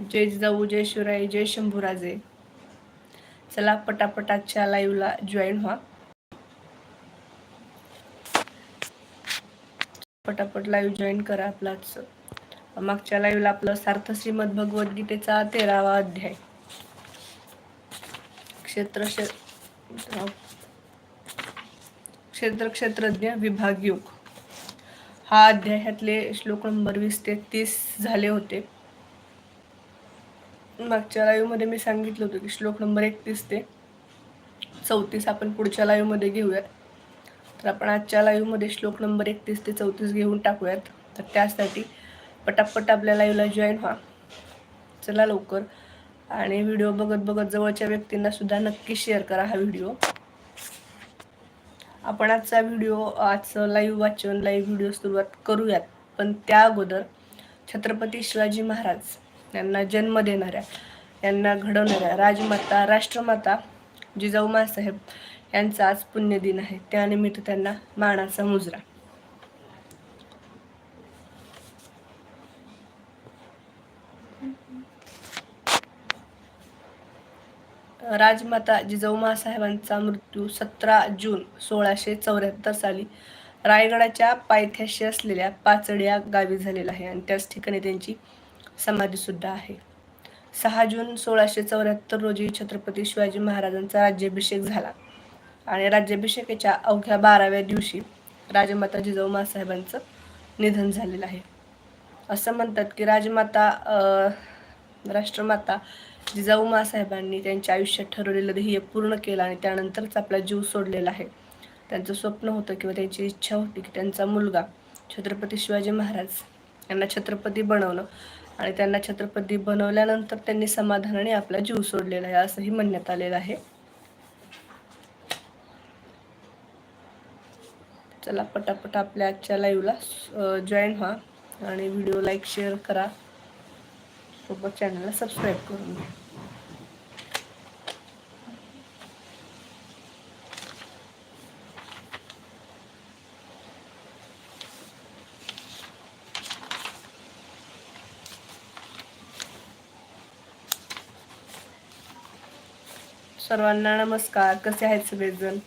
जय जाऊ जय शिवराय जय शंभूराजे. चला पटापटाच्या लाईव्हला जॉईन व्हा. पटापट लाईव्ह जॉईन करा आपलाच. मागच्या लाईव्हला आपलं सार्थ श्रीमद भगवद्गीतेचा तेरावा अध्याय. क्षेत्र क्षेत्र क्षेत्रज्ञ विभाग योग. हा अध्यायातले श्लोक नंबर वीस ते तीस झाले होते. मागच्या लाईव्हमध्ये मी सांगितलं होतं की श्लोक नंबर एकतीस ते चौतीस आपण पुढच्या लाईव्हमध्ये घेऊयात. तर आपण आजच्या लाईव्हमध्ये श्लोक नंबर एकतीस ते चौतीस घेऊन टाकूयात. तर त्यासाठी पटापट आपल्या लाईव्हला जॉईन व्हा. चला लवकर. आणि व्हिडिओ बघत बघत जवळच्या व्यक्तींना सुद्धा नक्की शेअर करा हा व्हिडिओ आपण आजचा व्हिडिओ आजचं लाईव्ह वाचन लाईव्ह व्हिडिओ सुरुवात करूयात. पण त्या अगोदर छत्रपती शिवाजी महाराज यांना जन्म देणाऱ्या यांना घडवणाऱ्या राजमाता राष्ट्रमाता जिजाऊ मासाहेब यांचा आज पुण्यदिन आहे. त्यानिमित्त त्यांना मानाचा मुजरा. राजमाता जिजाऊमा साहेबांचा मृत्यू सतरा जून सोळाशे चौऱ्याहत्तर साली रायगडाच्या पायथ्याशी असलेल्या पाचड्या गावी झालेला आहे आणि त्याच ठिकाणी त्यांची समाधीसुद्धा आहे. सहा जून सोळाशे चौऱ्याहत्तर रोजी छत्रपती शिवाजी महाराजांचा राज्याभिषेक झाला आणि राज्याभिषेकाच्या अवघ्या बाराव्या दिवशी राजमाता जिजाऊ मासाहेबांचं निधन झालेलं आहे. असं म्हणतात की राजमाता राष्ट्रमाता जिजाऊ मासाहेबांनी त्यांच्या आयुष्यात ठरवलेलं ध्येय पूर्ण केलं आणि त्यानंतरच आपला जीव सोडलेला आहे. त्यांचं स्वप्न होतं किंवा त्यांची इच्छा होती की त्यांचा मुलगा छत्रपती शिवाजी महाराज यांना छत्रपती बनवणं आणि त्यांना छत्रपती बनवल्यानंतर त्यांनी समाधानाने आपला जीव सोडलेला आहे असंही म्हणण्यात आलेलं आहे. चला पटापट आपल्या आजच्या लाईव्हला जॉईन व्हा आणि व्हिडिओ लाईक शेअर करा. सोबत चॅनलला सबस्क्राईब करून घ्या. सर्वांना नमस्कार. कसे आहेत सगळेजण?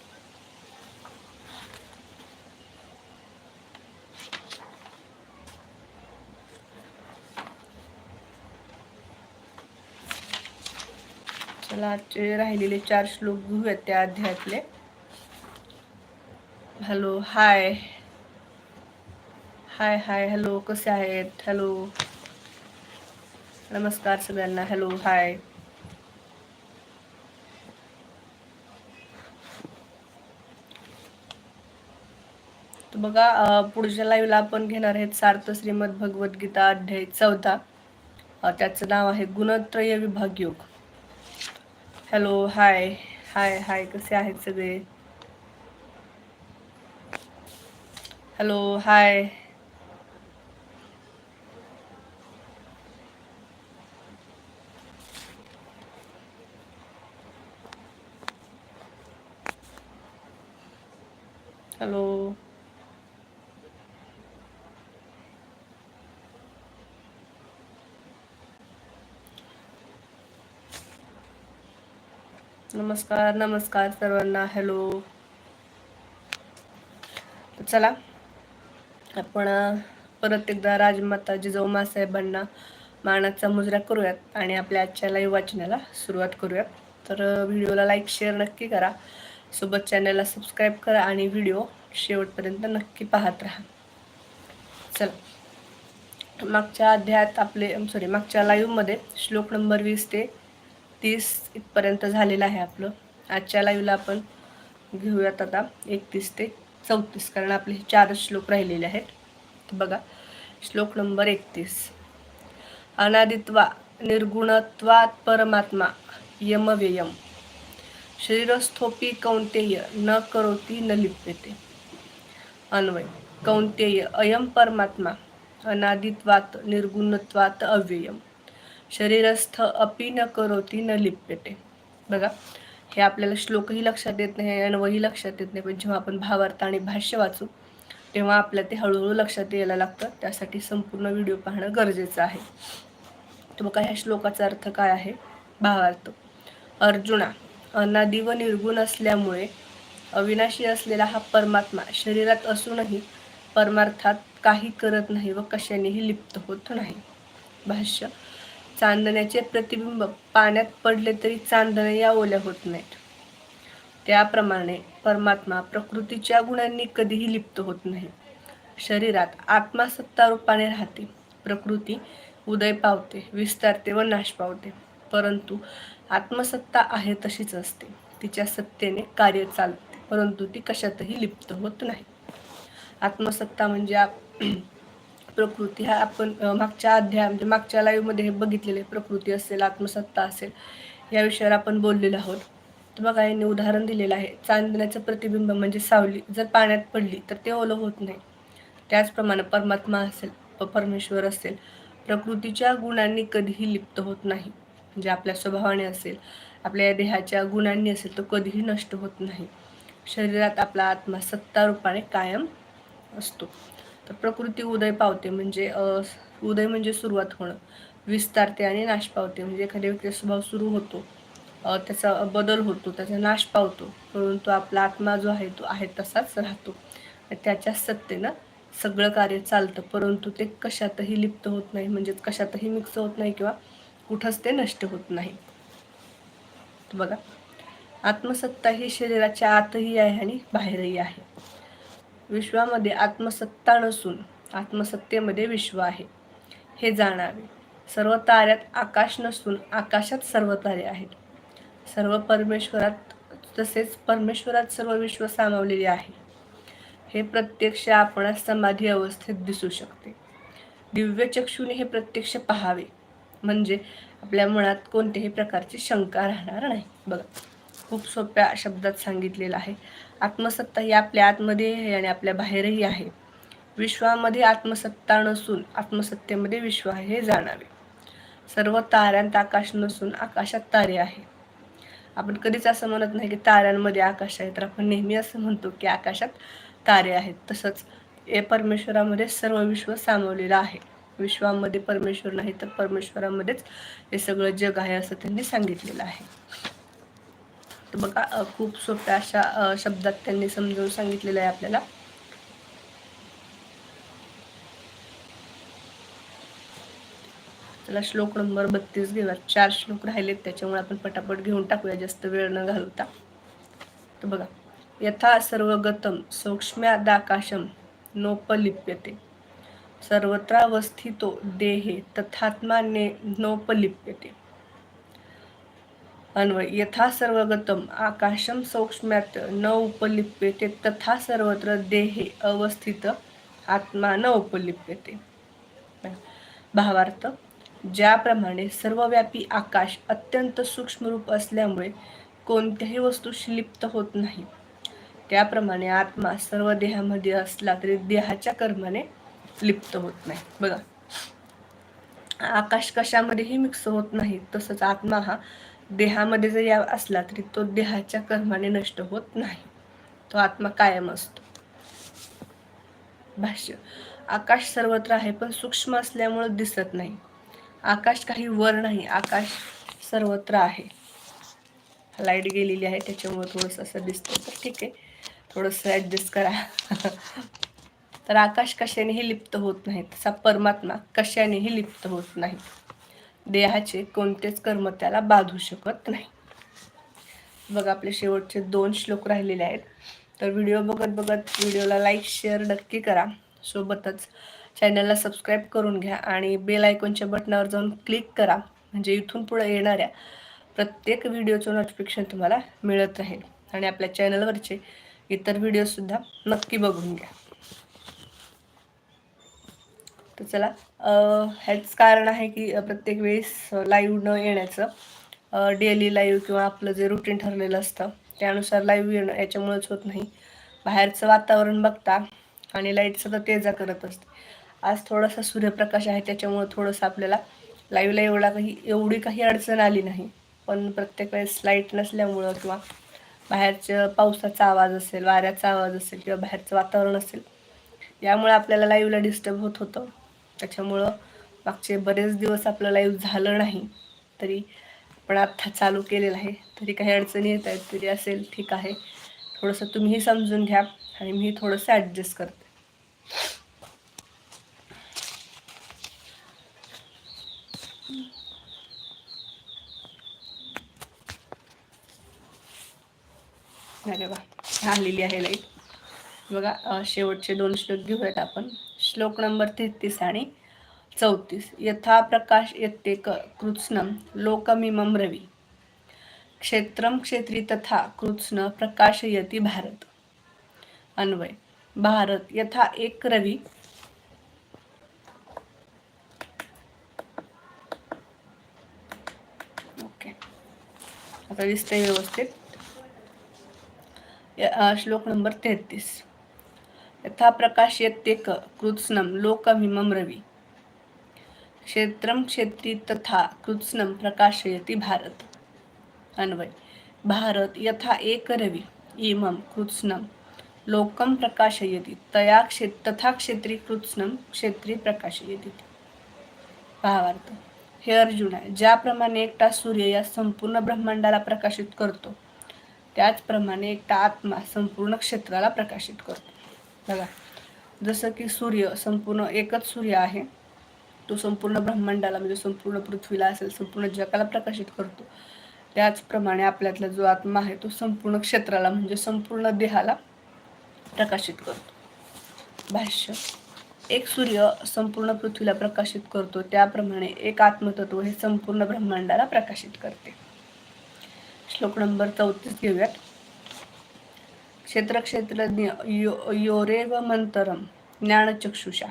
चला आजचे राहिलेले चार श्लोक घेऊयात त्या अध्यायातले. हॅलो हाय हाय हाय हॅलो कसे आहेत? हॅलो नमस्कार सगळ्यांना. हॅलो हाय तर बघा पुढच्या लाईव्हला आपण घेणार आहेत सार्थ श्रीमद भगवद्गीता अध्याय चौथा. त्याचं नाव आहे गुणत्रय विभाग योग. हॅलो हाय हाय हाय कसे आहेत सगळे हॅलो हाय हॅलो नमस्कार नमस्कार सर्वांना. हॅलो चला आपण परत एकदा राजमाता जिजाऊ मासाहेबांना मानाचा मुजरा करूयात आणि आपल्या आजच्या लाईव्ह वाचनाला सुरुवात करूयात. तर व्हिडिओला लाईक शेअर नक्की करा. सोबत चॅनलला सबस्क्राईब करा आणि व्हिडिओ शेवटपर्यंत नक्की पाहत राहा. चला. मागच्या अध्यायात आपले सॉरी मागच्या लाईव्हमध्ये श्लोक नंबर वीस ते तीस इथपर्यंत झालेलं आहे आपलं. आजच्या लाईव्हला आपण घेऊयात आता एकतीस ते चौतीस कारण आपले हे चारच श्लोक राहिलेले आहेत. बघा श्लोक नंबर एकतीस. अनादित्वा निर्गुणत्वात परमात्मा यमव्ययम। शरीरस्थोपी कौंतेय न करोती न लिप्यते। अन्वय कौंतेय अयम परमात्मा अनादित्वात निर्गुणत्वात अव्ययम। शरीरस्थ अपि न करोती न लिप्यते बघा हे आपल्याला श्लोकही लक्षात येत नाही अन्वही लक्षात येत नाही पण जेव्हा आपण भावार्थ आणि भाष्य वाचू तेव्हा आपल्या ते हळूहळू लक्षात यायला लागतं. त्यासाठी संपूर्ण व्हिडिओ पाहणं गरजेचं आहे. तर बघा ह्या श्लोकाचा अर्थ काय आहे? भावार्थ. अर्जुना अनादि व निर्गुण असल्यामुळे अविनाशी असलेला हा परमात्मा शरीरात असूनही परमार्थात काही करत नाही व कशानेही लिप्त होत नाही. भाष्य चांदण्याचे प्रतिबिंब पाण्यात पडले तरी चांदणे या ओल्या होत नाहीत. त्याप्रमाणे परमात्मा प्रकृतीच्या गुणांनी कधीही लिप्त होत नाही. शरीरात आत्मासत्ता रूपाने राहते. प्रकृती उदय पावते विस्तारते व नाश पावते. परंतु आत्मसत्ता आहे तशीच असते. तिच्या सत्तेने कार्य चालते परंतु ती कशातही लिप्त होत नाही. आत्मसत्ता म्हणजे प्रकृती हा आपण मागच्या अध्याय म्हणजे मागच्या लाईव्हमध्ये हे बघितलेले प्रकृती असेल आत्मसत्ता असेल या विषयावर आपण बोललेलो आहोत. तर बघा यांनी उदाहरण दिलेलं आहे. चांदण्याचं प्रतिबिंब म्हणजे सावली. जर पाण्यात पडली तर ते ओलं होत नाही. त्याचप्रमाणे परमात्मा असेल परमेश्वर असेल प्रकृतीच्या गुणांनी कधीही लिप्त होत नाही. म्हणजे आपल्या स्वभावाने असेल आपल्या देहाच्या गुणांनी असेल तो कधीही नष्ट होत नाही. शरीरात आपला आत्मा सत्ता रूपाने कायम असतो. तर प्रकृती उदय पावते म्हणजे उदय म्हणजे सुरुवात होणं. विस्तारते आणि नाश पावते म्हणजे एखाद्या व्यक्तीचा स्वभाव सुरू होतो. त्याचा बदल होतो त्याचा नाश पावतो. परंतु आपला आत्मा जो आहे तो आहे तसाच राहतो. त्याच्या सत्तेनं सगळं कार्य चालतं. परंतु ते कशातही लिप्त होत नाही. म्हणजेच कशातही मिक्स होत नाही किंवा कुठंच ते नष्ट होत नाही. बघा. आत्मसत्ता ही शरीराच्या आतही आहे आणि बाहेरही आहे. विश्वामध्ये आत्मसत्ता नसून आत्मसत्तेमध्ये विश्व आहे. हे जाणावे. सर्व ताऱ्यात आकाश नसून आकाशात सर्व तारे आहेत सर्व परमेश्वरात तसेच परमेश्वरात सर्व विश्व सामावलेले आहे. हे प्रत्यक्ष आपण समाधी अवस्थेत दिसू शकते. दिव्य चक्षुने हे प्रत्यक्ष पहावे. म्हणजे आपल्या मनात कोणत्याही प्रकारची शंका राहणार नाही. बघा खूप सोप्या शब्दात सांगितलेलं आहे. आत्मसत्ता ही आपल्या आतमध्ये आहे आणि आपल्या बाहेरही आहे. विश्वामध्ये आत्मसत्ता नसून आत्मसत्तेमध्ये विश्व आहे हे जाणावे. सर्व ताऱ्यांत आकाश नसून आकाशात तारे आहे. आपण कधीच असं म्हणत नाही की ताऱ्यांमध्ये आकाश आहे तर आपण नेहमी असं म्हणतो की आकाशात तारे आहेत. तसंच ए परमेश्वरामध्ये सर्व विश्व सामावलेलं आहे. विश्वामध्ये परमेश्वर नाही तर परमेश्वरामध्येच हे सगळं जग आहे असं त्यांनी सांगितलेलं आहे. तर बघा खूप सोप्या अशा शब्दात त्यांनी समजावून सांगितलेलं आहे आपल्याला. चला श्लोक नंबर बत्तीस घेऊया. चार श्लोक राहिलेत त्याच्यामुळे आपण पटापट घेऊन टाकूया जास्त वेळ न घालवता. तर बघा यथा सर्वगतम सूक्ष्म्यादाकाशम नोपलिप्यते. सर्वत्रावस्थितो देहे तथात्माने नोपलिप्यते. अन्वय. यथा सर्वगतम. आकाशम सौक्ष्म्यात न उपलिप्यते तथा सर्वत्र देहे अवस्थित आत्मा न उपलिप्यते. भावार्थ ज्याप्रमाणे सर्वव्यापी आकाश अत्यंत सूक्ष्म रूप असल्यामुळे कोणत्याही वस्तूशी लिप्त होत नाही. त्याप्रमाणे आत्मा सर्व देहामध्ये असला तरी देहाच्या कर्माने लिप्त होत नाही. बघा. आकाश कशामध्येही मिक्स होत नाही तसंच आत्मा हा देहामध्ये जरी असला तरी तो देहाच्या कर्माने नष्ट होत नाही. तो आत्मा कायम असतो. भाष्य आकाश सर्वत्र आहे पण सूक्ष्म असल्यामुळे दिसत नाही. आकाश काही वर नाही आकाश सर्वत्र आहे. लाइट गेलेली आहे त्याच्यामुळे थोडंसं असं दिसतं. तर ठीक आहे थोडंसं ॲडजस्ट करा. तर आकाश कशानेही लिप्त होत नाही तसा परमात्मा कशानेही लिप्त होत नाही. देहाचे कोणतेच कर्म त्याला बाधू शकत नाही. बघा आपले शेवटचे दोन श्लोक राहिलेले आहेत. तर व्हिडिओ बघत बघत व्हिडिओला लाईक शेअर नक्की करा. सोबतच चॅनलला सबस्क्राईब करून घ्या आणि बेल आयकॉनच्या बटनावर जाऊन क्लिक करा. म्हणजे इथून पुढे येणाऱ्या प्रत्येक व्हिडिओचं नोटिफिकेशन तुम्हाला मिळत राहील. आणि आपल्या चॅनलवरचे इतर व्हिडिओसुद्धा नक्की बघून घ्या. तर चला हेच कारण आहे की प्रत्येक वेळेस लाईव्ह न येण्याचं डेली लाईव्ह किंवा आपलं जे रुटीन ठरलेलं असतं त्यानुसार लाईव्ह येणं याच्यामुळेच होत नाही. बाहेरचं वातावरण बघता आणि लाईटचं तर तेजा करत असते. आज थोडासा सूर्यप्रकाश आहे त्याच्यामुळं थोडंसं आपल्याला लाईव्हला एवढा काही एवढी काही अडचण आली नाही. पण प्रत्येक वेळेस लाइट नसल्यामुळं किंवा बाहेरच्या पावसाचा आवाज असेल वाऱ्याचा आवाज असेल किंवा बाहेरचं वातावरण असेल यामुळे आपल्याला लाईव्हला डिस्टर्ब होत होतं. त्याच्यामुळं मागचे बरेच दिवस आपलं लाईव्ह झालं नाही. तरी पण आत्ता चालू केलेलं आहे. तरी काही अडचणी येत आहेत तरी असेल ठीक आहे. थोडंसं तुम्हीही समजून घ्या आणि मी थोडंसं ॲडजस्ट करते. अरे वा आलेली आहे लाइट बघा शेवटचे दोन श्लोक घेऊयात आपण. श्लोक नंबर तेहतीस आणि चौतीस. यथा प्रकाश येते कृत्स्नम लोकमिमम रवी। क्षेत्रम क्षेत्री तथा कृत्स्न प्रकाशयती भारत। अन्वय। भारत यथा एक रवी। ओके. आता दिसतंय व्यवस्थित. श्लोक नंबर तेहतीस. यथा प्रकाश्यते कृत्स्नम लोकमिमम रवी। क्षेत्रम क्षेत्री तथा कृत्स्नम प्रकाशयती भारत। अन्वय। भारत यथा एक रवी इमम कृत्स्नम लोकम प्रकाशयती तया क्षेत्र तथा क्षेत्री कृत्स्नम क्षेत्री प्रकाशयती। भावार्थ। हे अर्जुन आहे ज्याप्रमाणे एकटा सूर्य या संपूर्ण ब्रह्मांडाला प्रकाशित करतो त्याचप्रमाणे एकटा आत्मा संपूर्ण क्षेत्राला प्रकाशित करतो। बघा जसं की सूर्य संपूर्ण एकच सूर्य आहे. तो संपूर्ण ब्रह्मांडाला म्हणजे संपूर्ण पृथ्वीला असेल संपूर्ण जगाला प्रकाशित करतो. त्याचप्रमाणे आपल्यातला जो आत्मा आहे तो संपूर्ण क्षेत्राला म्हणजे संपूर्ण देहाला प्रकाशित करतो. भाष्य एक सूर्य संपूर्ण पृथ्वीला प्रकाशित करतो त्याप्रमाणे एक आत्मतत्व हे संपूर्ण ब्रह्मांडाला प्रकाशित करते. श्लोक नंबर चौतीस घेऊयात. क्षेत्रक्षेत्रज्ञ यो योरेव मंतरम ज्ञानचक्षुषा.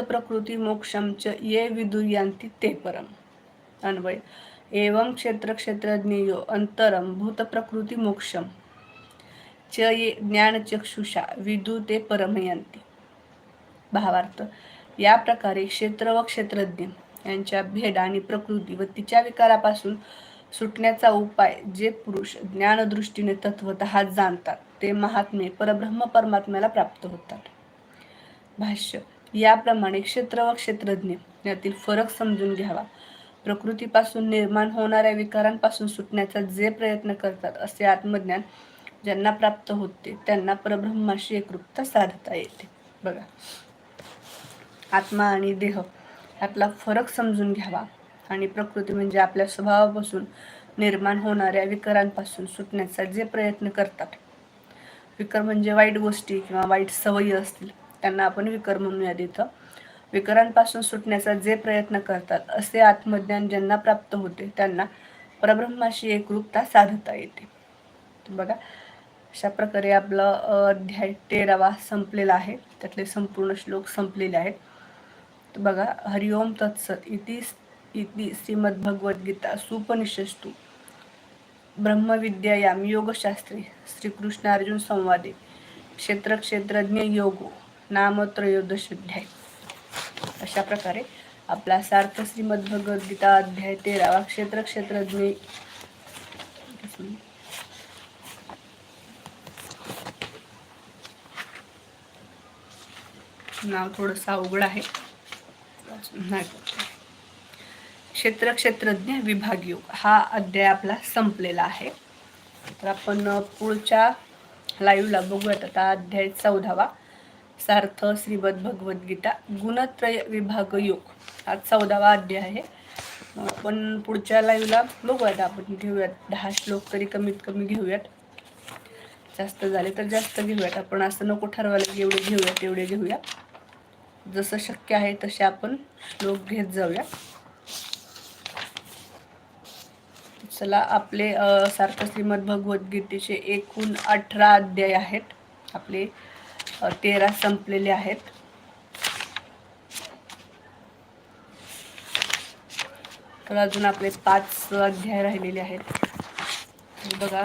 प्रकृती मोक्षम च ये विदुर्यांती ते परम अन्वय एवं क्षेत्रक्षेत्रज्ञ यो अंतरम प्रकृती मोक्षम च ये ज्ञानचक्षुषा विदु ते परमयंती भावार्थ या प्रकारे क्षेत्र व क्षेत्रज्ञ यांच्या भेद आणि प्रकृती व तिच्या विकारापासून सुटण्याचा उपाय जे पुरुष ज्ञानदृष्टीने तत्वत जाणतात ते महात्मे परब्रह्म परमात्म्याला प्राप्त होतात. भाष्य याप्रमाणे क्षेत्र व क्षेत्रज्ञ यातील फरक समजून घ्यावा. प्रकृतीपासून निर्माण होणाऱ्या विकारांपासून सुटण्याचा जे प्रयत्न करतात असे आत्मज्ञान ज्यांना प्राप्त होते त्यांना परब्रह्माशी एकरूपता साधता येते. बघा. आत्मा आणि देह यातला फरक समजून घ्यावा. आणि प्रकृती म्हणजे आपल्या स्वभावापासून निर्माण होणाऱ्या विकारांपासून सुटण्याचा जे प्रयत्न करतात. विकार म्हणजे वाईट गोष्टी किंवा वाईट सवयी असतील त्यांना आपण विकर म्हणूया तिथं विकारांपासून सुटण्याचा जे प्रयत्न करतात असे आत्मज्ञान ज्यांना प्राप्त होते त्यांना परब्रह्माशी एकरूपता साधता येते. बघा अशा प्रकारे आपलं अध्याय तेरावा संपलेला आहे. त्यातले संपूर्ण श्लोक संपलेले आहेत. बघा हरिओम तत्सत इति इति श्रीमद्भगवद्गीता सुपनिषस्तु ब्रह्मविद्यायाम योगशास्त्री श्रीकृष्णार्जुन संवादे क्षेत्रक्षेत्रज्ञ योगो नाम त्रयोदशाध्याय अशा प्रकारे आपला सार्थ श्रीमद्भगवद्गीता अध्याय तेरावा क्षेत्रक्षेत्रज्ञ नाव थोडंसं अवघड आहे. क्षेत्र क्षेत्रज्ञ विभाग योग. हा अध्याय आपला संपलेला आहे. तर आपण पुढच्या लाईव्हला बघूयात. आता अध्याय चौदावा. सार्थ श्रीमद भगवद्गीता गुणत्रय विभाग योग. हा चौदावा अध्याय आहे. आपण पुढच्या लाईव्हला बघूयात. आपण घेऊयात दहा श्लोक तरी कमीत कमी घेऊयात. जास्त झाले तर जास्त घेऊयात. आपण असं नको ठरवायला की एवढे घेऊयात एवढे घेऊया. जसं शक्य आहे तसे आपण श्लोक घेत जाऊया. चला आपले सार्थ श्रीमद भगवद्गीतेचे एकूण अठरा अध्याय आहेत. आपले तेरा संपलेले आहेत. तर अजून आपले पाच अध्याय राहिलेले आहेत. बघा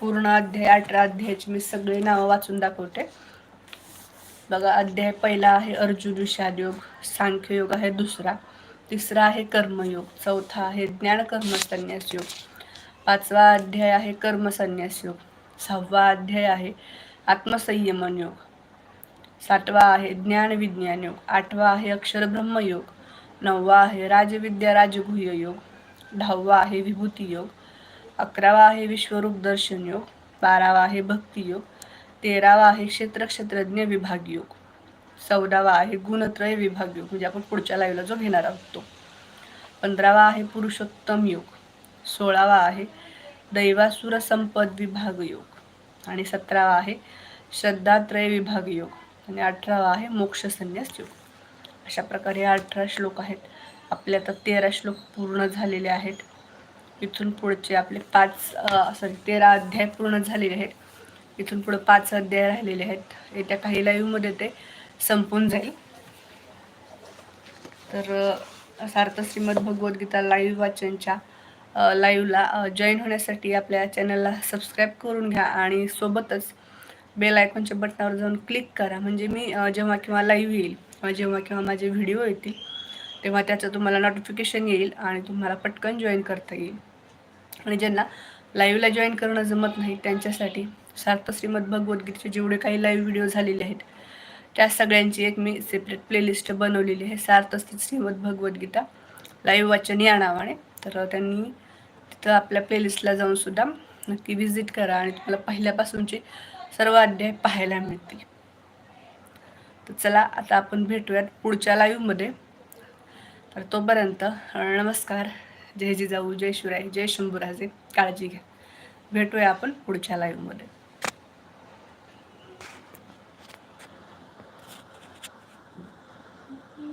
पूर्ण अध्याय अठरा अध्यायाची मी सगळे नावं वाचून दाखवते. बघा अध्याय पहिला आहे अर्जुन विषादयोग सांख्ययोग आहे दुसरा. तिसरा आहे कर्मयोग चौथा आहे ज्ञान कर्मसन्यास योग पाचवा अध्याय आहे कर्म संन्यास योग सहावा अध्याय आहे आत्मसंयमन योग सातवा आहे ज्ञान विज्ञान योग आठवा आहे अक्षर ब्रह्मयोग नववा आहे राजविद्या राजगुह्य योग दहावा आहे विभूती योग अकरावा आहे विश्वरूप दर्शन योग बारावा आहे भक्ती योग तेरावा आहे क्षेत्र क्षेत्रज्ञ विभाग योग. चौदावा आहे गुणत्रय विभाग योग. म्हणजे आपण पुढच्या लाईव्हला जो घेणार आहोत तो. पंधरावा आहे पुरुषोत्तम योग. सोळावा आहे दैवासुर संपद विभाग योग. आणि सतरावा आहे श्रद्धात्रय विभाग योग. आणि अठरावा आहे मोक्ष संन्यास योग. अशा प्रकारे अठरा श्लोक आहेत. आपले आता तेरा श्लोक पूर्ण झालेले आहेत. इथून पुढचे आपले पाच सॉरी तेरा अध्याय पूर्ण झालेले आहेत. इथून पुढे पाच अध्याय राहिलेले आहेत. येत्या काही लाईव्हमध्ये ते संपून जाईल. तर सार्थ श्रीमद भगवद्गीता लाईव्ह वाचनच्या लाईव्हला जॉईन होण्यासाठी आपल्या चॅनलला सबस्क्राईब करून घ्या आणि सोबतच बेल आयकॉनच्या बटनावर जाऊन क्लिक करा. म्हणजे मी जेव्हा किंवा लाईव्ह येईल किंवा जेव्हा किंवा माझे व्हिडिओ येतील तेव्हा त्याचं तुम्हाला नोटिफिकेशन येईल आणि तुम्हाला पटकन जॉईन करता येईल. आणि ज्यांना लाईव्हला जॉईन करणं जमत नाही त्यांच्यासाठी सार्थ श्रीमद भगवद्गीतेचे जेवढे काही लाईव्ह व्हिडिओ झालेले आहेत त्या सगळ्यांची एक मी सेपरेट प्लेलिस्ट बनवलेली आहे. सार्थ श्रीमद भगवद्गीता लाईव्ह वाचन या नावाने. तर त्यांनी तिथं आपल्या प्लेलिस्टला जाऊन सुद्धा नक्की व्हिजिट करा आणि तुम्हाला पहिल्यापासूनचे सर्व अध्याय पाहायला मिळतील. तर चला आता आपण भेटूयात पुढच्या लाईव्हमध्ये तर तोपर्यंत नमस्कार. जय जिजाऊ जय शिवराय जय शंभूराजे. काळजी घ्या. भेटूया आपण पुढच्या लाईव्हमध्ये